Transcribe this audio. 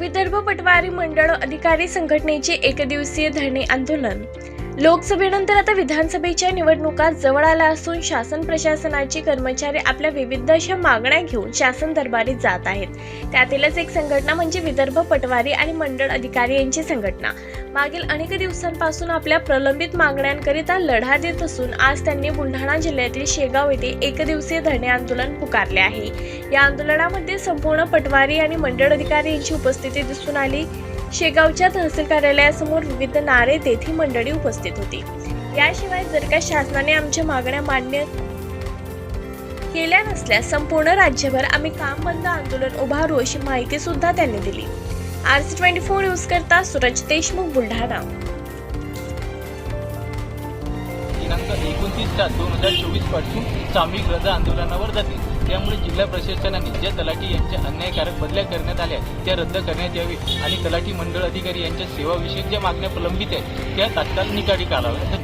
विदर्भ पटवारी मंडळ अधिकारी संघटनेचे एकदिवसीय धरणे आंदोलन. लोकसभेनंतर आता विधानसभेच्या निवडणुका जवळ आल्या असून शासन प्रशासनाचे कर्मचारी आपल्या विविध अशा मागण्या घेऊन शासन दरबारी जात आहेत. त्यातीलच एक संघटना म्हणजे विदर्भ पटवारी आणि मंडळ अधिकारी यांची संघटना. मागील अनेक दिवसांपासून आपल्या प्रलंबित मागण्यांकरिता लढा देत असून आज त्यांनी बुलढाणा जिल्ह्यातील शेगाव येथे एकदिवसीय धरणे आंदोलन पुकारले आहे. या आंदोलनामध्ये संपूर्ण पटवारी आणि मंडळ अधिकारी यांची उपस्थिती दिसून आली. शेगावच्या तहसील कार्यालयासमोर विविध नारे तेथी मंडळी उपस्थित होती. याशिवाय जर का शासनाने आमच्या मागण्या मान्य केल्या नसल्यास संपूर्ण राज्यभर आम्ही काम बंद आंदोलन उभारू अशी माहिती सुद्धा त्यांनी दिली. R C twenty four news करता सूरज देशमुख बुलढाणा. एकोणतीस सात दोन हजार चोवीसपासून सामूहिक रजा आंदोलनावर जातील त्यामुळे जिल्हा प्रशासनाने ज्या तलाठी यांच्या अन्यायकारक बदल्या करण्यात आल्या त्या रद्द करण्यात यावी आणि तलाठी मंडळ अधिकारी यांच्या सेवाविषयक ज्या मागण्या प्रलंबित आहेत त्या तात्काळ निकाली काढाव्यात.